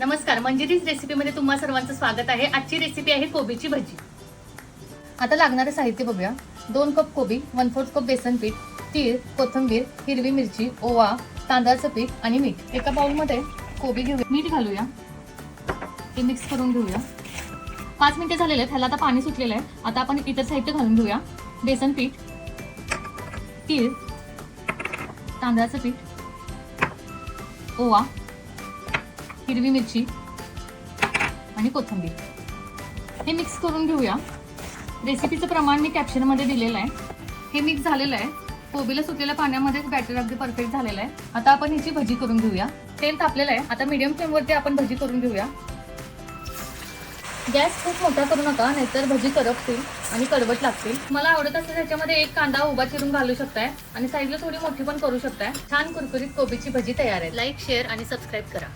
नमस्कार मंजिरीज रेसिपीमध्ये तुम्हा सर्वांचं स्वागत आहे. आजची रेसिपी आहे कोबीची भजी. आता लागणारे साहित्य बघूया. दोन कप कोबी वन फोर्थ कप बेसन पीठ तीळ कोथिंबीर हिरवी मिरची ओवा तांदळाचं पीठ आणि मीठ. एका बाउलमध्ये कोबी घेऊया. मीठ घालूया. ते मिक्स करून घेऊया. पाच मिनिटे झालेले आहेत. ह्याला आता पाणी सुटलेलं आहे. आता आपण इतर साहित्य घालून घेऊया. बेसन पीठ तीळ तांदळाचं पीठ ओवा हिरवी मिरची आणि कोथिंबीर. हे मिक्स करून घेऊया. रेसिपीचं प्रमाण मी कॅप्शनमध्ये दिलेलं आहे. हे मिक्स झालेलं आहे. कोबीला सुटलेल्या पाण्यामध्ये बॅटर अगदी परफेक्ट झालेलं आहे. आता आपण ह्याची भजी करून घेऊया. तेल तापलेलं आहे. आता मीडियम फ्लेमवरती आपण भजी करून घेऊया. गॅस खूप मोठा करू नका नाहीतर भजी करपतील आणि कडवट लागतील. मला आवडत असेल त्याच्यामध्ये एक कांदा उभा चिरून घालू शकताय आणि साईडला थोडी मोठी पण करू शकताय. छान कुरकुरीत कोबीची भजी तयार आहे. लाईक शेअर आणि सबस्क्राईब करा.